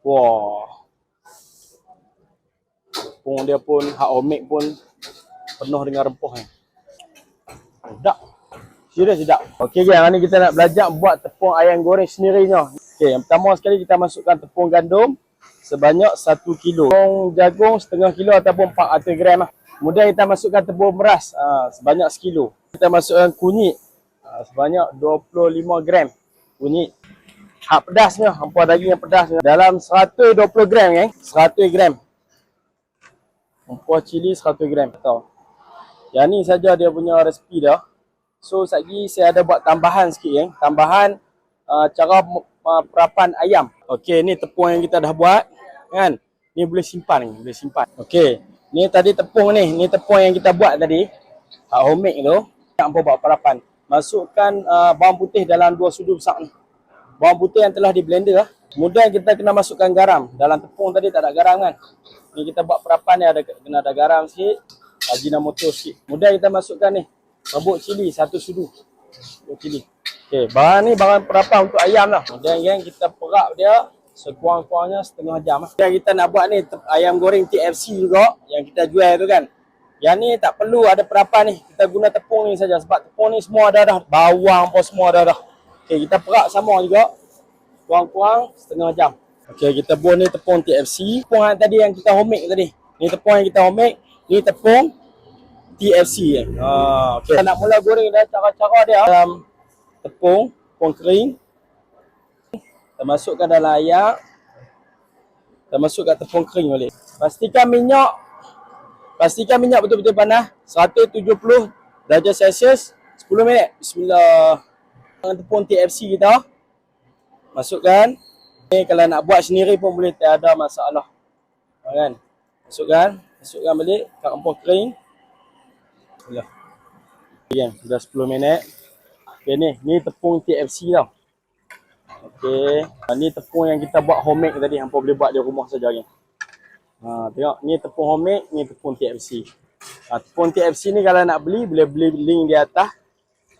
Wah. Tepung dia pun, hak homemade pun penuh dengan rempah ni. Sedap. Serius sedap. Okey gang, hari ni kita nak belajar buat tepung ayam goreng sendirinya. Okey, yang pertama sekali kita masukkan tepung gandum sebanyak 1 kilo. Tepung jagung setengah kilo ataupun 400 gram lah. Kemudian kita masukkan tepung beras aa, sebanyak sekilo. Kita masukkan kunyit aa, sebanyak 25 gram kunyit. Hak pedasnya, hampa daging yang pedasnya dalam 120 gram kan. 100 gram. Hampa cili 100 gram. Tahu. Yang ni saja dia punya resipi dah. So lagi saya ada buat tambahan sikit ya. Tambahan uh, cara uh, perapan ayam. Okey, ni tepung yang kita dah buat kan. Ni boleh simpan ni, boleh simpan. Okey. Ni tadi tepung ni, ni tepung yang kita buat tadi. Uh, homemade tu. Nak apa buat perapan. Masukkan uh, bawang putih dalam dua sudu besar ni. Bawang putih yang telah di blender lah. Kemudian kita kena masukkan garam. Dalam tepung tadi tak ada garam kan. Ni kita buat perapan ni ada kena ada garam sikit. Ajinomoto sikit. Kemudian kita masukkan ni. Bubuk cili satu sudu. Bubuk cili. Okey, bahan ni bahan perapan untuk ayam lah. Kemudian yang kita perap dia sekurang-kurangnya setengah jam lah. Dan kita nak buat ni ayam goreng TFC juga yang kita jual tu kan. Yang ni tak perlu ada perapan ni. Kita guna tepung ni saja sebab tepung ni semua ada dah. Bawang pun semua ada dah. Okey, kita perap sama juga. Kurang-kurang setengah jam. Okey, kita buat ni tepung TFC. Tepung yang tadi yang kita homemade tadi. Ni tepung yang kita homemade. Ni tepung TFC. Ha, okey. Kita nak mula goreng dah cara-cara dia dalam tepung, tepung kering. Kita masukkan dalam air. Kita masukkan tepung kering balik. Pastikan minyak pastikan minyak betul-betul panas 170 darjah Celsius 10 minit. Bismillah. Tepung TFC kita masukkan. Ni kalau nak buat sendiri pun boleh tak ada masalah. Ha, kan? Masukkan, masukkan balik kat empah kering. Okay, kan? Sudah 10 minit. Okay ni, ni tepung TFC tau. Okay. Ha, ni tepung yang kita buat homemade tadi. Hampa boleh buat di rumah saja kan. Ha, tengok, ni tepung homemade, ni tepung TFC. Ha, tepung TFC ni kalau nak beli, boleh beli link di atas.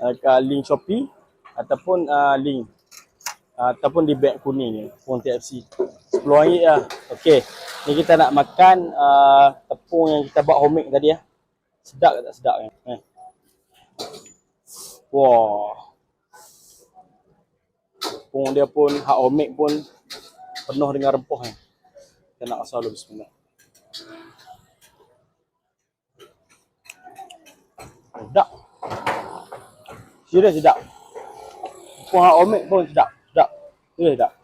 Uh, kat link Shopee. Ataupun uh, link. Uh, ataupun di beg kuning ni. Tepung TFC. RM10 lah. Okay. Ni kita nak makan uh, tepung yang kita buat homemade tadi ya. Sedap ke tak sedap kan? Eh. Wah. Tepung dia pun, hak homemade pun penuh dengan rempah kan. Kita nak rasa dulu bismillah. Sedap. Serius sedap. Tepung hak homemade pun sedap. Sedap. Serius sedap.